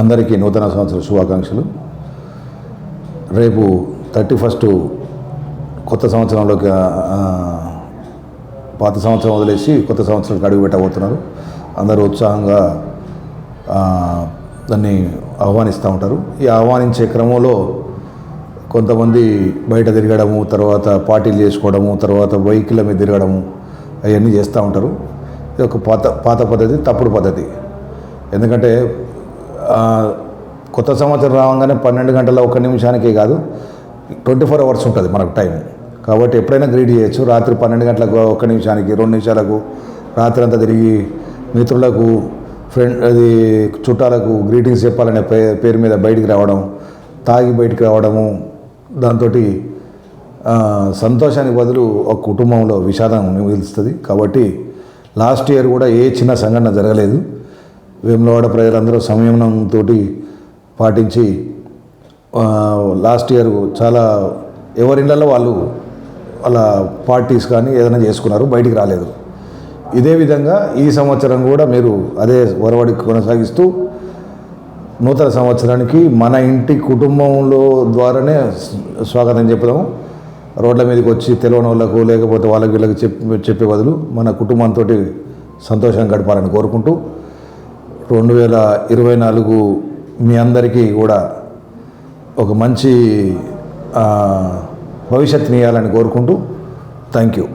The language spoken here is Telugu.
అందరికీ నూతన సంవత్సర శుభాకాంక్షలు. రేపు థర్టీ ఫస్ట్ కొత్త సంవత్సరంలోకి పాత సంవత్సరం వదిలేసి కొత్త సంవత్సరానికి అడుగు పెట్టబోతున్నారు. అందరూ ఉత్సాహంగా దాన్ని ఆహ్వానిస్తూ ఉంటారు. ఈ ఆహ్వానించే క్రమంలో కొంతమంది బయట తిరగడము తర్వాత పార్టీలు చేసుకోవడము తర్వాత బైకుల మీద తిరగడము అవన్నీ చేస్తూ ఉంటారు. ఇది ఒక పాత పాత పద్ధతి తప్పుడు పద్ధతి. ఎందుకంటే కొత్త సంవత్సరం రావంగానే పన్నెండు గంటల ఒక్క నిమిషానికే కాదు ట్వంటీ ఫోర్ అవర్స్ ఉంటుంది మనకు టైం. కాబట్టి ఎప్పుడైనా గ్రీడ్ చేయొచ్చు. రాత్రి పన్నెండు గంటలకు ఒక నిమిషానికి రెండు నిమిషాలకు రాత్రి అంతా తిరిగి మిత్రులకు ఫ్రెండ్ అది చుట్టాలకు గ్రీటింగ్స్ చెప్పాలనే పే పేరు మీద బయటికి రావడం తాగి బయటికి రావడము దాంతో సంతోషానికి బదులు ఒక కుటుంబంలో విషాదం మిగులుస్తుంది. కాబట్టి లాస్ట్ ఇయర్ కూడా ఏ చిన్న సంఘటన జరగలేదు. వేములవాడ ప్రజలందరూ సంయమనంతో పాటించి లాస్ట్ ఇయర్ చాలా ఎవరిళ్ళల్లో వాళ్ళు వాళ్ళ పార్టీస్ కానీ ఏదైనా చేసుకున్నారు బయటికి రాలేదు. ఇదే విధంగా ఈ సంవత్సరం కూడా మీరు అదే ఒరవడి కొనసాగిస్తూ నూతన సంవత్సరానికి మన ఇంటి కుటుంబంలో ద్వారానే స్వాగతం చెప్పుదాము రోడ్ల మీదకి వచ్చి తెలియని వాళ్ళకు లేకపోతే వాళ్ళకి వీళ్ళకి చెప్పి చెప్పే బదులు మన కుటుంబంతో సంతోషంగా గడపాలని కోరుకుంటూ రెండు వేల ఇరవై నాలుగు మీ అందరికీ కూడా ఒక మంచి భవిష్యత్తునియాలని భవిష్యత్తుని ఇవ్వాలని కోరుకుంటూ థ్యాంక్ యూ.